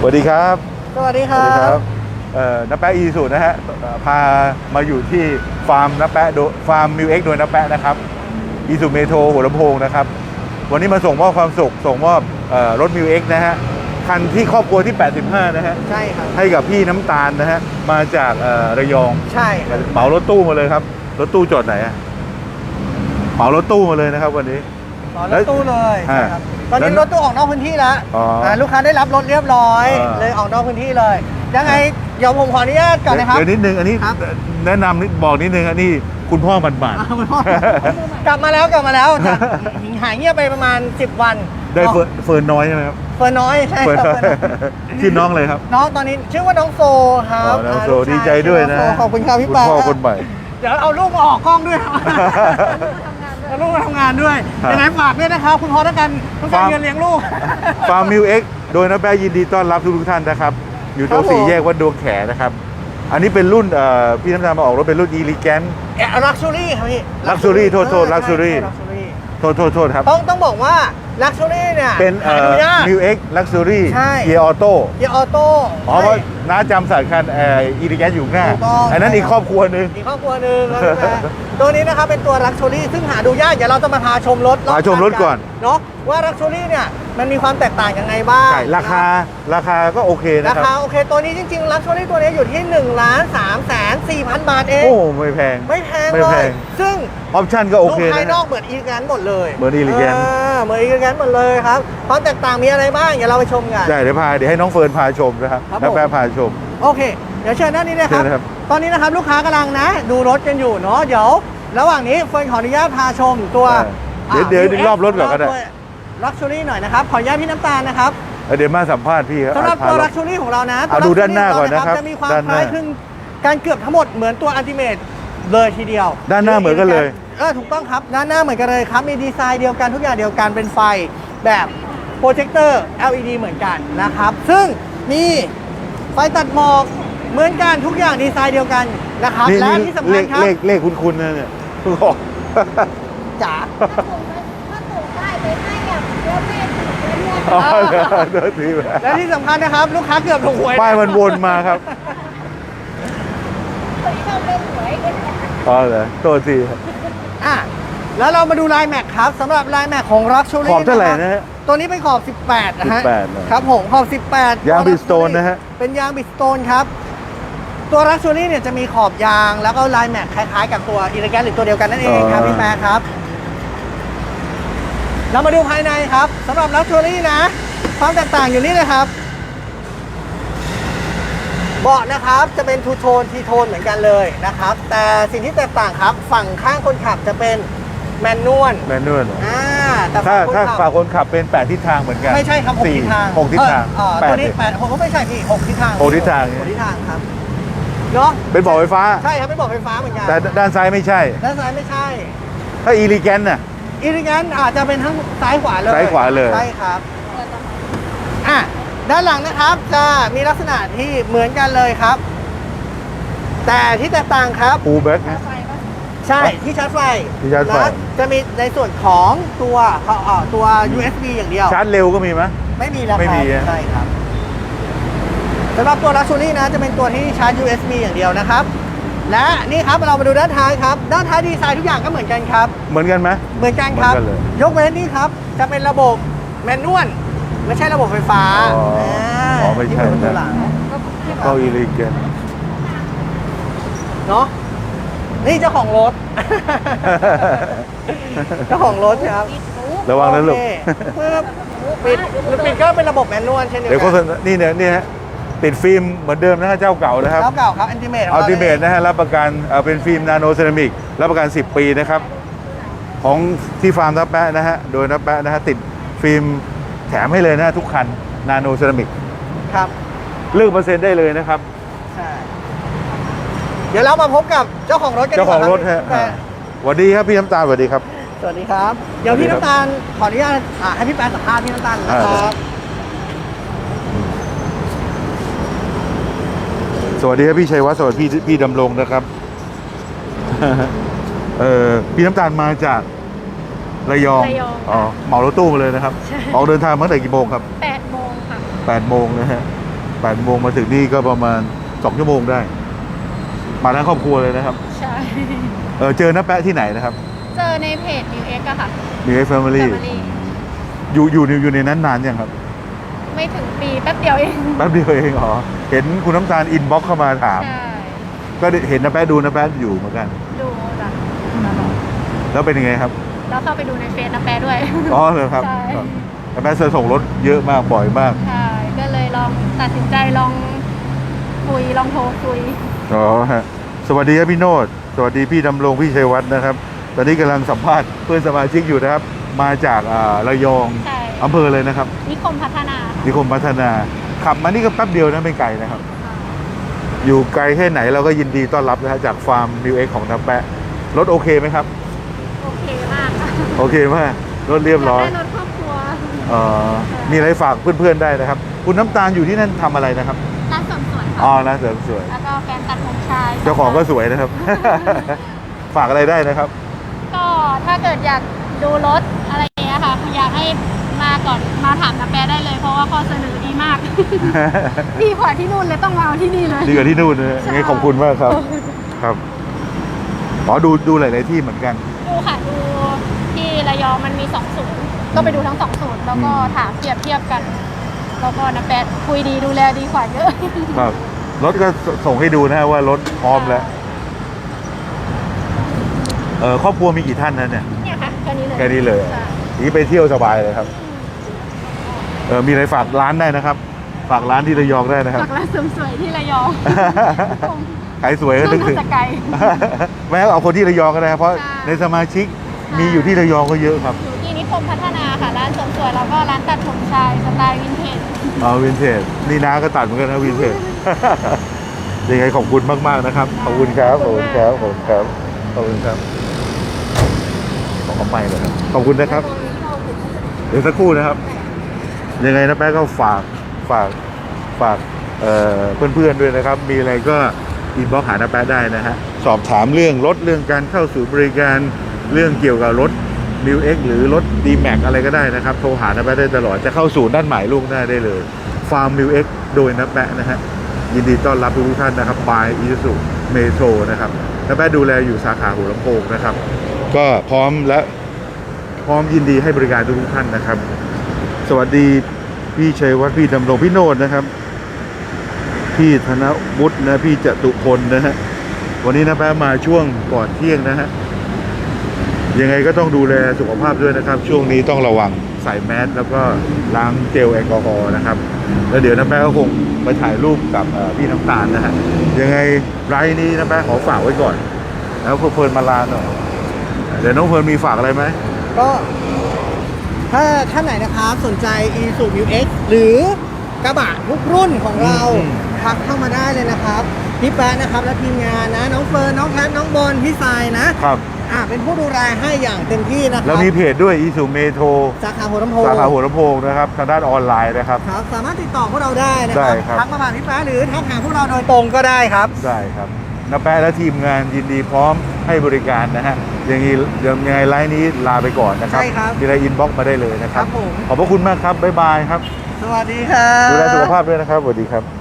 สวัสดีครับสวัสดีคสวัรัสดีครับบเอ่อน้าแปะอีสุนะฮะเอ่อพามาอยู่ที่ฟาร์มน้าแปะโดฟาร์มมิวเอ็กโดยน้าแปะนะครับอีสุเมโทรหัวลำโพงนะครับ วันนี้มาส่งมอบความสุข ส่งมอบเอ่อรถมิวเอ็กนะฮะ คันที่ครอบครัวที่ 85 นะฮะ ใช่ครับ ให้กับพี่น้ำตาลนะฮะ มาจากเอ่อระยอง ใช่ครับเหมารถตู้มาเลยครับ รถตู้จอดไหนอะเหมารถตู้มาเลยนะครับวันนี้ ต่อรถตู้เลยอ่า ใช่ครับ ตอนนี้แล้วรถตู้ออกนอกพื้นที่แล้วอ๋ออ่าลูกค้าได้รับรถเรียบร้อย อ่า เลยออกนอกพื้นที่เลย ยังไงเดี๋ยวผมขออนุญาตก่อนนะครับ เดี๋ยวนิดนึงอันนี้ครับ แนะนำนิดบอกนิดนึงอันนี้คุณพ่อบันบานอ่าคุณพ่อกลับมาแล้วกลับมาแล้วจากหายเงียบไปประมาณ 10 วันได้เฟิร์นเฟิร์นน้อยใช่ไหมครับเฟิร์นน้อยใช่เฟิร์นครับน้อยเฟิร์นน้อยชื่อน้องเลยครับน้องตอนนี้ชื่อว่าน้องโซครับอ๋อน้องาโซลูกชาดีใจด้วยนะชื่อองโซขอบคุณครับพี่คุณปาพ่อคนใหม่ เดี๋ยวเอาลูกมาออกกล้องด้วยครับเอาลูกมาทำงานด้วยครับ ยังไงฝากด้วยนะครับ คุณพ่อต้องการต้องการฝากเงินเลี้ยงลูก ฟาร์มมิวเอ็กโดยนะแป๊ะยินดีต้อนรับทุกๆท่านนะครับ อยู่ตรงครับผม สี่แยกวัดดวงแขนะครับ อันนี้เป็นรุ่นเอ่อพี่น้ำตาลมาออกรถเป็นรุ่นอีลิแกน ลักชัวรี่ครับพี่ Luxury โทษโทษเออ Luxury ใช่ Luxury โทษโทษโทษครับ ต้องต้องบอกว่า ลักชัวรี่เนี่ยเป็นเอ่หาอดูยากมิวเอ็กลักซ์ซูรี่ใช่ เกียร์ออโต้เกียร์ออโต้ อ๋อเพราะน้าจำสายคันเอ่ออีลิแกนอยู่ข้างหน้า ถูกต้อง อันนั้นอีกครอบครัวหนึ่งอีกครอบครัวหนึ่งแล้วใช่ไหมตัวนี้นะครับเป็นตัวลักชัวรี่ซึ่งหาดูยากเดี๋ยวเราจะมาพาชมรถพาชมรถก่อน เนาะว่าลักชัวรี่เนี่ยมันมีความแตกต่างยังไงบ้างใช่ราคาราคาก็โอเคนะราครับคาโอเค ตัวนี้จริงๆลักชัวรี่ตัวนี้อยู่ที่1ล้าน3แสน4พันบาทเอง โอ้ไม่แพง ไม่แพงไม่เลแพย ง ซึ่ง ออปชั่นก็โอลูกเคภายนะ นอกเหมือนอีแกนหมดเลยเหมือน Elegant าเหมือนอีแกนหมดเลยครับความแตกต่างมีอะไรบ้างเดี๋ยวเราไปชมกันใช่เดี๋ยวพาเดี๋ยวให้น้องเฟิร์นพาชมนะครับครับผม น้าแป๊ะพาชม โอเค เดี๋ยวเชิญด้านนี้นะครัเชิญนะครับ ตอนนี้นะครับลูกค้ากำลังนะ ดูรถกันอยู่เนาะเดี๋ยว ระหว่างนี้เฟิร์นขออนุญาตพาชมตัวเดี๋ยวเดี๋ยวดึงรอบรถก่อนก็ได้ลักชัวรี่หน่อยนะครับ ขออนุญาตพี่น้ำตาลนะครับเออเดี๋ยวมาสัมภาษณ์พี่ครับสำหรับพาตัวรลัถกชัวรี่ของเรานะเอาตัวดู Luxury ด้านหน้าก่อนนะครับจะมีความด้านหคน้า ล้ายคลึงการเกือบทั้งหมดเหมือนตัวอัลติเม e เลยทีเดียวด้านหน้าเหมือนกันเลย เออถูกต้องครับด้านหน้าเหมือนกันเลยครับ มีดีไซน์เดียวกันทุกอย่างเดียวกันเป็นไฟแบบโปรเจคเตอร์ LED เหมือนกันนะครับ ซึ่งมีไฟตัดหมอกเหมือนกันทุกอย่างดีไซน์เดียวกันนะครับนี่และนี่ที่สำเลคัญขครับ เลขเลขคุณคุณนะเนี่ยเพิ่งออกจ๋าถ้าส่งไปถ้าส่งได้ไปให้อะแล้วแม่ถูกแล้วเนี่ยอ๋อเดี๋ยวเดี๋ยวทีไปและที่สำคัญนะครับ ลูกค้าเกือบถูกหวยป้ายมันวนมาครับคนที่ชอบเล่นหวยกันอ๋อเหรอโทษทีครับอะ แล้วเรามาดูลายแม็กครับสำหรับลายแม็กของรักชูรี่ขอบเท่าไหร่นะฮะตัวนี้เป็นขอบ 18 นะฮะ18นะครับผมขอบ 18 ยาง Bridgestone นะฮะเป็นยางบิสโตนครับ ตัวรักชูรี่เนี่ยจะมีขอบยางแล้วก็ลายแม็กคล้ายๆ กับตัวอีเลแกนหรือตัวเดียวกันนั่นเองครับพี่แป๊ะครับเรามาดูภายในครับสำหรับลักชัวรี่นะ ความแตกต่างอยู่นี่เลยครับ เบาะนะครับจะเป็นทูโทนทีโทนเหมือนกันเลยนะครับ แต่สิ่งที่แตกต่างครับ ฝั่งข้างคนขับจะเป็น แมนนวลแมนนวลอ่าแต่ถ้าฝั่งคนถ้าขับฝากคนขับเป็นแปดทิศทางเหมือนกันไม่ใช่ครับหกสี่ทิศทางหกทิศทางเออเออแปตัดวนี้แปดผมก็ไม่ใช่พี่หกทิศทางหกทิศทางหกทิศทางครับเนาะเป็นเบาะไฟฟ้าใช่ครับเป็นเบาะไฟฟ้าเหมือนกันแต่ด้านซ้ายไม่ใช่ ด้านซ้ายไม่ใช่ ถ้าอีลิแกนน่ะอีริแกนอาจจะเป็นทั้งซ้ายขวาเลยซ้ายขวาเลยใช่ครับอะด้านหลังนะครับจะมีลักษณะที่เหมือนกันเลยครับ แต่ที่แตกต่างครับฟูลแบ็กนะ ใช่ที่ชาร์จไฟที่ชาร์จไฟนะจะมีในส่วนของตัวเอ่อตัว USB อย่างเดียว ชาร์จเร็วก็มีไหม ไม่มีแล้วครับไม่มีอะ ใช่ครับสำหรับตัว Luxury นะจะเป็นตัวที่ชาร์จ USB อย่างเดียวนะครับ และนี่ครับเรามาดูด้านท้ายครับ ด้านท้ายดีไซน์ทุกอย่างก็เหมือนกันครับ เหมือนกันไหม เหมือนกันครับ เหมือนกันเลยยกเว้นนี่ครับ จะเป็นระบบแมนนวลไม่ใช่ระบบไฟฟ้าอ๋ออ๋อไม่ใช่ที่เป็นประตูหลังเข้าอีลิแกนเนาะ นี่เจ้าของรถ เจ้าของรถครับระวังนะลูก โอเคปึ๊บปิดปิดก็เป็นระบบแมนนวลเช่นเดียวเดี๋ยวโฆกัษณานี่เนี่ยนี่ฮะติดฟิล์มเหมือนเดิมนะฮะเจ้าเก่านะครับ เจ้าเก่าครับอันติเมทอัลติเมทนะฮะรับประกันเอ่อเป็นฟิล์มนาโนเซรามิกรับประกัน 10 ปีนะครับ ของที่ฟาร์มนับแปะนะฮะโดยนับแปะนะฮะติดฟิล์มแถมให้เลยนะฮะทุกคันนาโนเซรามิกครับ เลือกเปอร์เซ็นต์ได้เลยนะครับใช่ เดี๋ยวเรามาพบกับเจ้าของรถกันดีเจ้ากขว่องรถฮะคอ่าบสวัสดีครับพี่น้ำตาลสวัสดีครับ สวัสดีครับ เดี๋ยวพี่สวัสดีครับน้ำตาลขออนุญาตอ่าให้พี่แป๊ะสัมภาษณ์พี่น้ำตาลนะอ่าครับ สวัสดีครับพี่ชัยวัฒน์สวัสดีพี่พี่ดำรงนะครับ เออพี่น้ำตาลมาจากระยองระยองอ๋อเหมารถตู้มาเลยนะครับ ใช่ ออกเดินทางมาตั้งแต่กี่โมงครับแปดโมงค่ะ 8โมงนะฮะ8โมงมาถึงนี่ก็ประมาณ2ชั่วโมงได้ มาทั้งครอบครัวเลยนะครับ ใช่ เออเจอน้าแปะที่ไหนนะครับเจอในเพจ New X อะค่ะ มีไอ้แฟมิลี่ Family อยู่อยู่ในอยู่ในนั้นนานยังครับ ไม่ถึงปีแป๊บเดียวเอง แป๊บเดียวเองเหรอ เห็นคุณน้ำตาลอินบ็อกเข้ามาถาม ใช่ ก็ได้เห็นน้าแป๊ะดูน้าแป๊ะอยู่เหมือนกัน ดูแบบตลอดแล้วเป็นยังไงครับ แล้วเข้าไปดูในเฟซนะแปะด้วย อ๋อเลยครับใช่ น้าแป๊ะส่งรถเยอะมากบ่อยมาก ใช่ ก็เลยลองตัดสินใจลองคุยลองโทรคุย อ๋อฮะสวัสดีครับพี่โนดสวัสดีพี่ดำรงพี่ชัยวัฒน์นะครับ ตอนนี้กำลังสัมภาษณ์เพื่อนสมาชิกอยู่นะครับ มาจากอ่าระยองใช่ อำเภอเลยนะครับนิคมพัฒนาค่ะนิคมพัฒนาขับมานี่ก็แป๊บเดียวนะไม่ไกลนะครับ อยู่ไกลแค่ไหนเราก็ยินดีต้อนรับนะฮะจากฟาร์มมิวเอ็กของน้าแปะรถโอเคไหมครับ โอเคมากค่ะโอเคมากรถเรียบร้อยากได้รถครอบครัว เอ่อมีอะไรฝากเพื่อนๆได้นะครับ คุณน้ำตาลอยู่ที่นั่นทำอะไรนะครับ อ๋อค่ะนะเสริมสวย แล้วก็แฟนตัดผมชายเจ้าของก็สวยนะครับ ฝากอะไรได้นะครับ ก็ถ้าเกิดอยากดูรถอะไรอย่างเงี้ยค่ะอยากให้มาก่อนมาถามนาแปะได้เลย เพราะว่าข้อเสนอดีมาก ดีกว่าที่นู่นเลยต้องมาเอาที่นี่เลย ดีกว่าที่นู่นนะใช่ยังไงขอบคุณมากครับ ครับอ๋อดูดูหลายๆที่เหมือนกัน ดูค่ะดูที่ระยองมันมีสองศูนย์ก็ไปดูทั้งสองศูนย์แล้วก็อืมถามเปรียบเทียบกัน แล้วก็นาแปะคุยดีดูแลดีกว่าเยอะ ครับรถก็สส่งให้ดูนะฮะว่ารถพร้อมแล้วเออครอบครัวมีกี่ท่านนะเนี่ยเนี่ยค่ะแค่นี้เลยแค่นี้เลยใช่นี่ไปเที่ยวสบายเลยครับเออมีอะไรฝากร้านได้นะครับ ฝากร้านที่ระยองได้นะครับฝากร้านเสริมสวยที่ระยองขายสวยก็ช่นึวกงถึง น่าจะไกล แม้เอาคนที่ระยองก็ได้เพราะใช่ในสมาชิกมีอยู่ที่ระยองก็เยอะครับ อยู่ ที่นิคมพัฒนาค่ะ ร้านเสริมสวยแล้วก็ร้านตัดผมชายสไตล์วินเทจ เอาวินเทจนี่น้าก็ตัดเหมือนกันนะวินเทจ ยังไงขอบคุณมากๆนะครับ ขอบคุณครับ ขอบคุณครับ ขอบคุณครับ ขอบคุณครับขอเขาไปเลยครับ ขอบคุณนะครับ เดี๋ยวสักครู่นะครับ ยังไงนะแป๊ะก็ฝากฝากฝากเอ่อเพื่อนๆด้วยนะครับ มีอะไรก็อินบ็อกหานาแป๊ะได้นะฮะ สอบถามเรื่องรถเรื่องการเข้าสู่บริการเรื่องเกี่ยวกับรถ m ิวเหรือรถ d m a x อะไรก็ได้นะครับ โทรหานาแป๊ะได้ตลอดจะเข้าสู่ด้านหมายลูกได้ได้เลยฟาร์ม m ิวเโดยนาแป๊ะนะฮะยินดีต้อนรับทุกท่านนะครับบายอีซูเมโทรนะครับนาแป๊ะดูแลอยู่สาขาหัวลำโพงนะครับ ก็พร้อมและพร้อมยินดีให้บริการทุกท่านนะครับ สวัสดีพี่ชัยวัฒน์พี่ดำรงพี่โนดนะครับ พี่ธนวุฒินะพี่จตุพลนะฮะวันนี้นะแป๊ะมาช่วงก่อนเที่ยงนะฮะ ยังไงก็ต้องดูแลสุขภาพด้วยนะครับ ช่วงนี้ต้องระวังใส่แมสแล้วก็ล้างเจลแอลกอฮอล์นะครับ แล้วเดี๋ยวน้าแป๊ะก็คงไปถ่ายรูปกับเอ่อพี่น้ำตาลนะฮะยังไงไลน์นี้น้าแป๊ะขอฝากไว้ก่อน แล้วเฟิร์นมาลาหน่อยเดี๋ยวน้องเฟิร์นมีฝากอะไรไหมก็ถ้าท่านไหนนะครับสนใจ e s u m u x หรือกระบะทุกรุ่นของเราอืม ทักเข้ามาได้เลยนะครับพี่แป๊ะนะครับและทีมงานนะ น้องเฟิร์นน้องแคทน้องบอลพี่ทรายนะครับ อ่าเป็นผู้ดูแลให้อย่างเต็มที่นะคแล้รัวมีเพจด้วยอีซูเมโทรสาขาหัวลำโพงสาขาหัวลำโพงนะครับทางด้านออนไลน์นะครับ ครับสามารถติดต่อพวกเราได้นะคได้รับครับ ทักมาผ่านพี่แป๊ะหรือทักหาพวกเราโดยตรงก็ได้ครับ ได้ครับนาแปะและทีมงานยินดีพร้อมให้บริการนะฮะอย่างนี้ยังไงไลน์นี้ลาไปก่อนนะครับใช่ครับมีอะไรอินบ็อกมาได้เลยนะครับ ครับผม ขอบพระคุณมากครับบ๊ายบายครับ สวัสดีครับ ดูแลสุขภาพด้วยนะครับสวัสดีครับ